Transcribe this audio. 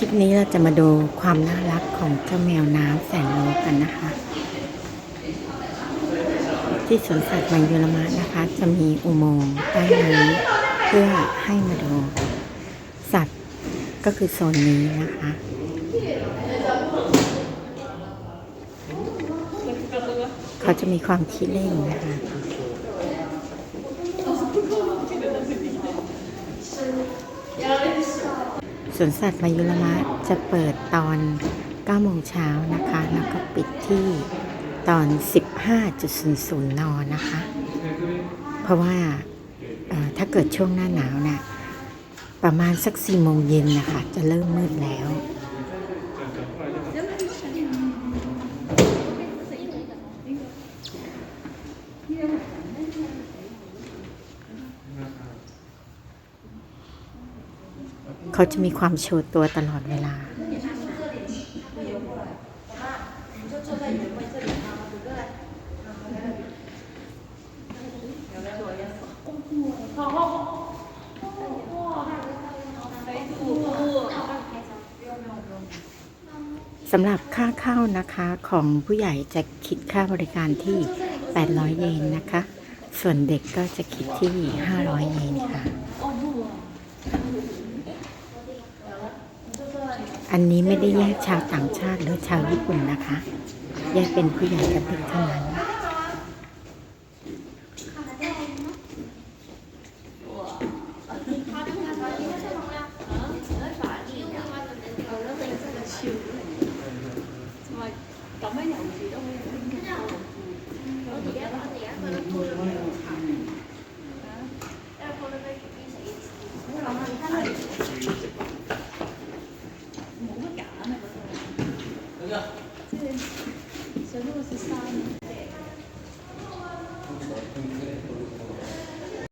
คลิปนี้เราจะมาดูความน่ารักของเจ้าแมวน้ำแสนรู้กันนะคะ ที่สวนสัตว์มันยุรมะนะคะ จะมีอุโมงค์ใต้น้ำเพื่อให้มาดู สัตว์ก็คือโซนนี้นะคะเขาจะมีความขี้เล่นนะคะ สวนสัตว์มายุรมะจะเปิดตอน9โมงเช้านะคะ แล้วก็ปิดที่ตอน 15.00 น นะคะ เพราะว่าถ้าเกิดช่วงหน้าหนาวนะ่ยประมาณสัก4โมงเย็นนะคะ จะเริ่มมืดแล้ว เขาจะมีความโชว์ตัวตลอดเวลา สำหรับค่าเข้านะคะของผู้ใหญ่จะคิดค่าบริการที่ 800 เยนนะคะ ส่วนเด็กก็จะคิดที่ 500 เยนค่ะ อันนี้ไม่ได้แยกชาวต่างชาติหรือชาวญี่ปุ่นนะคะ แยกเป็นผู้ใหญ่กับเด็กเท่านั้น เ